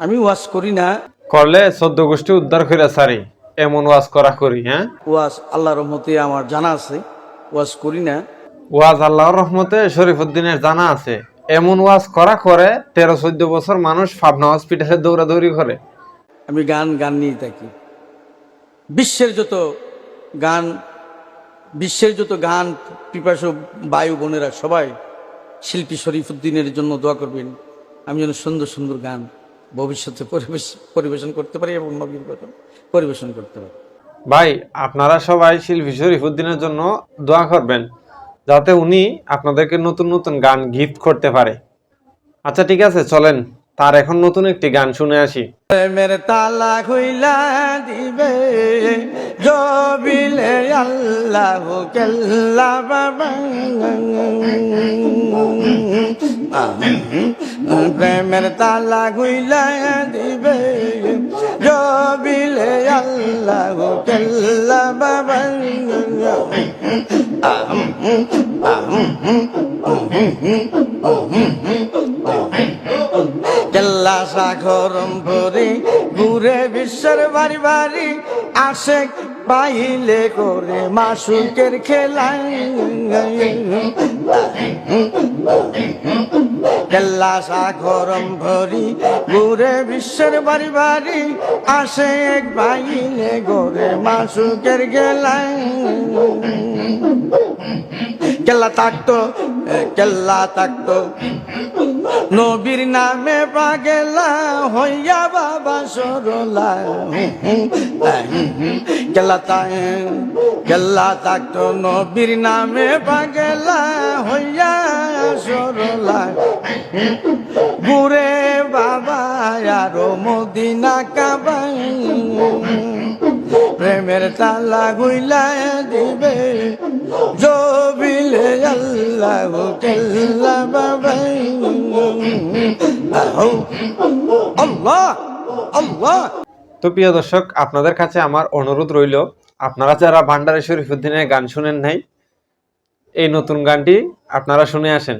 আমি ওয়াজ করি না। করলে চোদ্দ গোষ্ঠী উদ্ধার করে সারি এমন ওয়াজ করা করি হ্যাঁ? ওয়াজ আল্লাহ রহমতে আমার জানা আছে ওয়াজ করি না। ওয়াজ আল্লাহর রহমতে শরীফুদ্দিনের জানা আছে। এমন ওয়াজ করা করে তেরো চোদ্দ বছর মানুষ পাবনা হসপিটালে দৌড়াদৌড়ি করে। আমি গান গান নিয়ে থাকি। বিশ্বের যত গান বিশ্বের যত গান পিপাসু বায়ু বোনেরা সবাই শিল্পী শরীফুদ্দিনের জন্য দোয়া করবেন। আমি যেন সুন্দর সুন্দর গান ভবিষ্যতে পরিবেশ পরিবেশন করতে পারি এবং নবীন কথা পরিবেশন করতে পারি। ভাই আপনারা সবাই শিল্পী শরীফুদ্দিনের জন্য দোয়া করবেন যাতে উনি আপনাদেরকে নতুন নতুন গান গিফট করতে পারে। আচ্ছা ঠিক আছে চলেন তার এখন নতুন একটি গান শুনে আসি। প্রেমের তালা খুইলা দিবে জবিলে আল্লাহ কেল্লা বাবা। প্রেমের তালা খুইলা দিবে। জবিলে কেল্লা সাগরম ভরে ঘুরে বিশ্বের বাড়ি বাড়ি আসে পাইলে করে মাসুকের খেলায়। কেল্লা সাগরম ভরি ঘুরে বিশ্বের বাড়ি বাড়ি আসে এক পাইলে করে মাসুকের খেলায়। কেল্লা থাকতো কেল্লা থাকতো নবীর নামে পাগেলা হইয়া বাবা সরলা। গেলা তাই, গেলা থাকতো নবীর নামে পাগেলা হইয়া সরলা। ঘুরে বাবা আরও মদিনা কাবাই। প্রেমের তালা গুইলা দিবে। জবিলে তো প্রিয় দর্শক, আপনাদের কাছে আমার অনুরোধ রইল, আপনারা যারা ভান্ডারে শরীফুদ্দিনের গান শুনেন নাই, এই নতুন গানটি আপনারা শুনে আসেন।